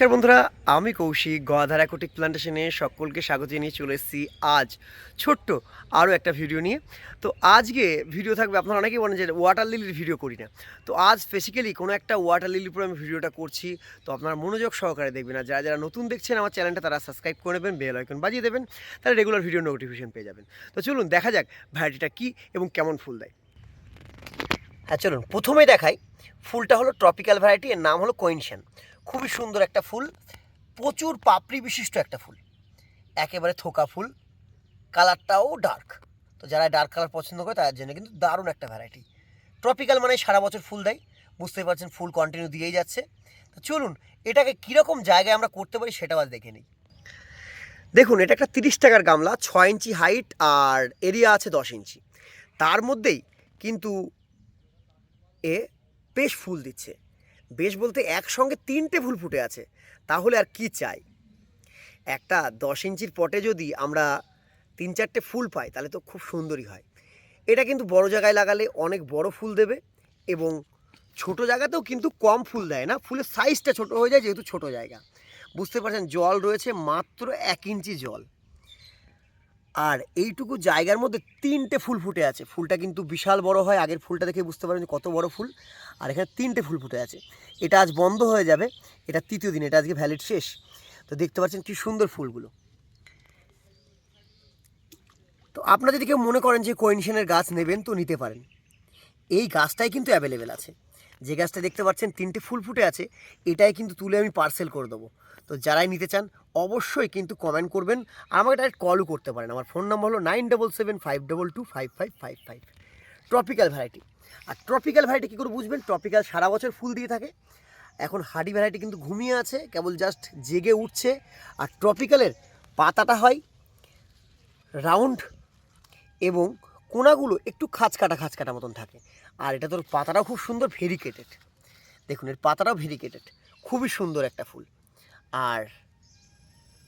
নমস্কার বন্ধুরা, আমি কৌশিক। গদাধারা কোটিক প্লান্টেশনে সকলকে স্বাগত জানিয়ে চলে এসেছি আজ ছোট্ট আরও একটা ভিডিও নিয়ে। তো আজকে ভিডিও থাকবে, আপনারা অনেকেই বলেন যে ওয়াটার লিলির ভিডিও করি না। তো আজ বেসিক্যালি কোনো একটা ওয়াটার লিলির উপরে আমি ভিডিওটা করছি। তো আপনারা মনোযোগ সহকারে দেখবেন। আর যারা যারা নতুন দেখছেন আমার চ্যানেলটা, তারা সাবস্ক্রাইব করে নেবেন বেল আইকন বাজিয়ে দেবেন, তাহলে রেগুলার ভিডিও নোটিফিকেশন পেয়ে যাবেন। তো চলুন, দেখা যাক ভ্যারাইটিটা কী এবং কেমন ফুল দেয়। হ্যাঁ চলুন প্রথমে দেখাই। ফুলটা হলো ট্রপিক্যাল ভ্যারাইটি এর নাম হলো কোইনশন খুবই সুন্দর একটা ফুল, প্রচুর পাপড়ি বিশিষ্ট একটা ফুল। একেবারে থোকা ফুল, কালারটাও ডার্ক। তো যারা ডার্ক কালার পছন্দ করে, তাদের জন্য কিন্তু দারুণ একটা ভ্যারাইটি। ট্রপিক্যাল মানে সারা বছর ফুল দেয়, বুঝতেই পারছেন ফুল কন্টিনিউ দিয়েই যাচ্ছে। তো চলুন, এটাকে কীরকম জায়গায় আমরা করতে পারি সেটাও আজ দেখে নিই। দেখুন, এটা একটা তিরিশ টাকার গামলা, ছয় ইঞ্চি হাইট আর এরিয়া আছে দশ ইঞ্চি। তার মধ্যেই কিন্তু এ বেশ ফুল দিচ্ছে। বেশ বলতে একসঙ্গে তিনটে ফুল ফুটে আছে, তাহলে আর কি চাই? একটা দশ ইঞ্চির পটে যদি আমরা তিন চারটে ফুল পাই, তাহলে তো খুব সুন্দরই হয়। এটা কিন্তু বড় জায়গায় লাগালে অনেক বড় ফুল দেবে এবং ছোট জায়গাতেও কিন্তু কম ফুল দেয় না, ফুলের সাইজটা ছোট হয়ে যায় যেহেতু ছোট জায়গা। বুঝতে পারছেন, জল রয়েছে মাত্র এক ইঞ্চি জল। আর এইটুকু জায়গার মধ্যে তিনটে ফুল ফুটে আছে। ফুলটা কিন্তু বিশাল বড় হয়, আগের ফুলটা দেখে বুঝতে পারেন কত বড় ফুল। আর এখানে তিনটে ফুল ফুটে আছে। এটা আজ বন্ধ হয়ে যাবে, এটা তৃতীয় দিন, এটা আজকে ভ্যালিড শেষ। তো দেখতে পাচ্ছেন কি সুন্দর ফুলগুলো। তো আপনারা যদি কেউ মনে করেন যে কোয়েনশনের গাছ নেবেন, তো নিতে পারেন। এই গাছটাই কিন্তু অ্যাভেলেবেল আছে। যে গাছটা দেখতে পাচ্ছেন, তিনটে ফুল ফুটে আছে, এটাই কিন্তু তুলে আমি পার্সেল করে দেবো। তো যারাই নিতে চান, অবশ্যই কিন্তু কমেন্ট করবেন। আমাকে ডাইরেক্ট কলও করতে পারেন। আমার ফোন নাম্বার হলো nine double seven five double two five five five five tropical variety আর ট্রপিক্যাল ভ্যারাইটি কী করে বুঝবেন? ট্রপিক্যাল সারা বছর ফুল দিয়ে থাকে। এখন হাডি ভ্যারাইটি কিন্তু ঘুমিয়ে আছে, কেবল জাস্ট জেগে উঠছে। আর ট্রপিক্যালের পাতাটা হয় রাউন্ড এবং কোনাগুলো একটু খাঁচ কাটা খাঁচ কাটা মতন থাকে। আর এটা তোর পাতাটাও খুব সুন্দর ভেরিকেটেড। দেখুন, এর পাতাটাও ভেরিকেটেড। খুবই সুন্দর একটা ফুল। আর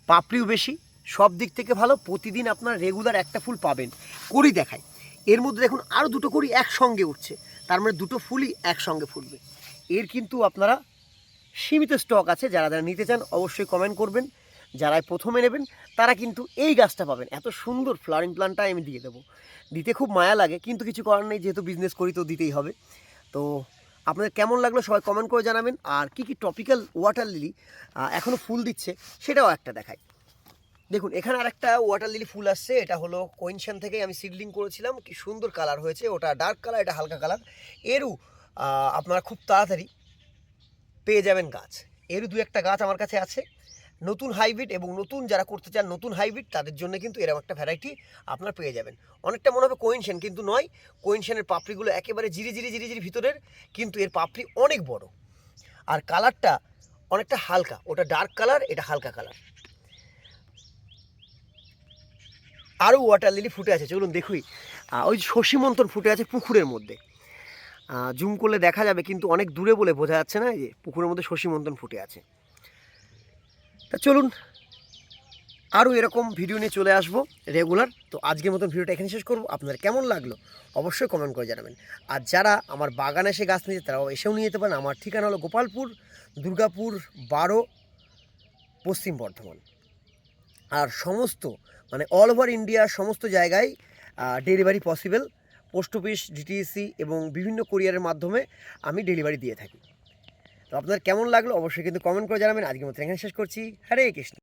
পাপড়িও বেশি। সব দিক থেকে ভালো। প্রতিদিন আপনার রেগুলার একটা ফুল পাবেন। করি দেখাই। এর মধ্যে দেখুন আরও দুটো করি একসঙ্গে উঠছে। তার মানে দুটো ফুলই একসঙ্গে ফুটবে। এর কিন্তু আপনারা সীমিত স্টক আছে। যারা যারা নিতে চান, অবশ্যই কমেন্ট করবেন। যারা প্রথমে নেবেন, তারা কিন্তু এই গাছটা পাবেন। এত সুন্দর ফ্লাওয়ারিং প্ল্যান্টটা আমি দিয়ে দেবো। দিতে খুব মায়া লাগে, কিন্তু কিছু করার নেই, যেহেতু বিজনেস করি তো দিতেই হবে। তো আপনাদের কেমন লাগল সবাই কমেন্ট করে জানাবেন। আর কি কি টপিক্যাল ওয়াটার লিলি এখনও ফুল দিচ্ছে, সেটাও একটা দেখাই। দেখুন, এখানে আরেকটা ওয়াটার লিলি ফুল আসছে, এটা হলো কোইনশান থেকে আমি সিডলিং করেছিলাম। কি সুন্দর কালার হয়েছে, ওটা ডার্ক কালার এটা হালকা কালার এরও আপনারা খুব তাড়াতাড়ি পেয়ে যাবেন গাছ। এরও দু একটা গাছ আমার কাছে আছে। নতুন হাইব্রিড এবং নতুন যারা করতে চান নতুন হাইব্রিড, তাদের জন্য কিন্তু এরকম একটা ভ্যারাইটি আপনারা পেয়ে যাবেন। অনেকটা মনে হবে কোইনশন কিন্তু নয় কোইনশনের পাপড়িগুলো একেবারে জিরি জিরি জিরি জিরি ভিতরের, কিন্তু এর পাপড়ি অনেক বড়। আর কালারটা অনেকটা হালকা, ওটা ডার্ক কালার এটা হালকা কালার আরও ওয়াটার লিলি ফুটে আছে, চলুন দেখুই। ওই শশী মন্তন ফুটে আছে পুকুরের মধ্যে। জুম করলে দেখা যাবে, কিন্তু অনেক দূরে বলে বোঝা যাচ্ছে না যে পুকুরের মধ্যে শশী মন্তন ফুটে আছে। তা চলুন, আরও এরকম ভিডিও নিয়ে চলে আসব রেগুলার তো আজকের মতন ভিডিওটা এখানে শেষ করব। আপনার কেমন লাগল অবশ্যই কমেন্ট করে জানাবেন। আর যারা আমার বাগানে এসে গাছ নিতে তারাও এসেও নিয়ে যেতে পারেন। আমার ঠিকানা হলো গোপালপুর, দুর্গাপুর, বারো, পশ্চিম বর্ধমান। আর সমস্ত মানে অল ওভার ইন্ডিয়ার সমস্ত জায়গায় delivery possible post office DTDC এবং বিভিন্ন কোরিয়ারের মাধ্যমে আমি ডেলিভারি দিয়ে থাকি। তো আপনার কেমন লাগল অবশ্যই কিন্তু কমেন্ট করে জানাবেন। আজকের মতো এখানে শেষ করছি। হরে কৃষ্ণ।